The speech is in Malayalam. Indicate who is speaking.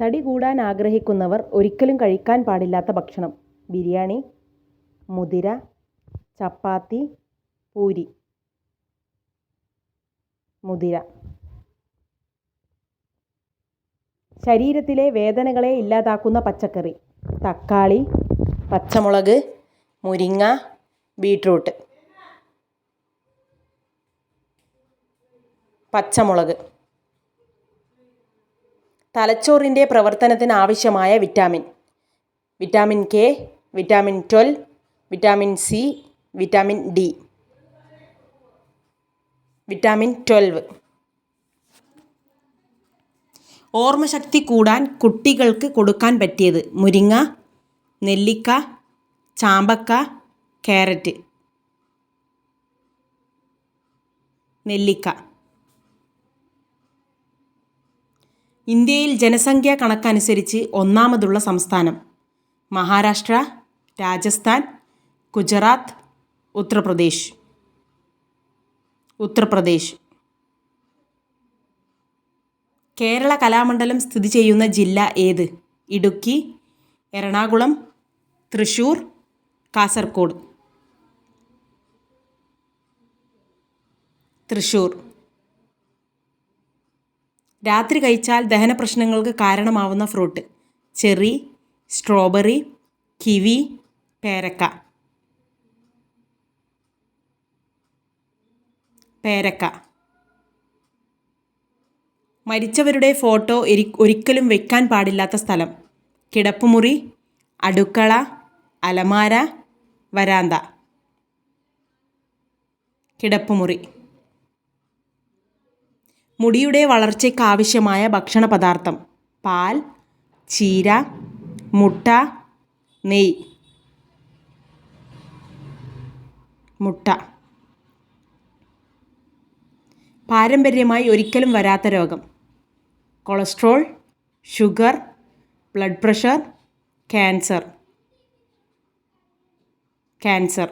Speaker 1: തടി കൂടാൻ ആഗ്രഹിക്കുന്നവർ ഒരിക്കലും കഴിക്കാൻ പാടില്ലാത്ത ഭക്ഷണം. ബിരിയാണി മുതിര ചപ്പാത്തി പൂരി. മുതിര. ശരീരത്തിലെ വേദനകളെ ഇല്ലാതാക്കുന്ന പച്ചക്കറി. തക്കാളി പച്ചമുളക് മുരിങ്ങ ബീട്രൂട്ട്. പച്ചമുളക്. തലച്ചോറിന്റെ പ്രവർത്തനത്തിന് ആവശ്യമായ vitamin. Vitamin K vitamin twelve vitamin C vitamin D. Vitamin twelve. ഓർമ്മശക്തി കൂടാൻ കുട്ടികൾക്ക് കൊടുക്കാൻ പറ്റിയത് മുരിങ്ങ നെല്ലിക്ക ചാമ്പക്ക കാരറ്റ് നെല്ലിക്ക. ഇന്ത്യയിൽ ജനസംഖ്യാ കണക്കനുസരിച്ച് ഒന്നാമതുള്ള സംസ്ഥാനം. മഹാരാഷ്ട്ര രാജസ്ഥാൻ ഗുജറാത്ത് ഉത്തർപ്രദേശ്. ഉത്തർപ്രദേശ്. കേരള കലാമണ്ഡലം സ്ഥിതി ചെയ്യുന്ന ജില്ല ഏത്? ഇടുക്കി എറണാകുളം തൃശൂർ കാസർഗോഡ്. തൃശ്ശൂർ രാത്രി കഴിച്ചാൽ ദഹന പ്രശ്നങ്ങൾക്ക് കാരണമാവുന്ന ഫ്രൂട്ട്. ചെറി സ്ട്രോബെറി കിവി പേരക്ക. പേരക്ക. മരിച്ചവരുടെ ഫോട്ടോ ഒരിക്കലും വെക്കാൻ പാടില്ലാത്ത സ്ഥലം. കിടപ്പുമുറി അടുക്കള അലമാര വരാന്ത. കിടപ്പുമുറി. മുടിയുടെ വളർച്ചയ്ക്ക് ആവശ്യമായ ഭക്ഷണ പദാർത്ഥം പാൽ ചീര മുട്ട നെയ്യ് മുട്ട. പാരമ്പര്യമായി ഒരിക്കലും വരാത്ത രോഗം. Cholesterol sugar blood pressure cancer. Cancer.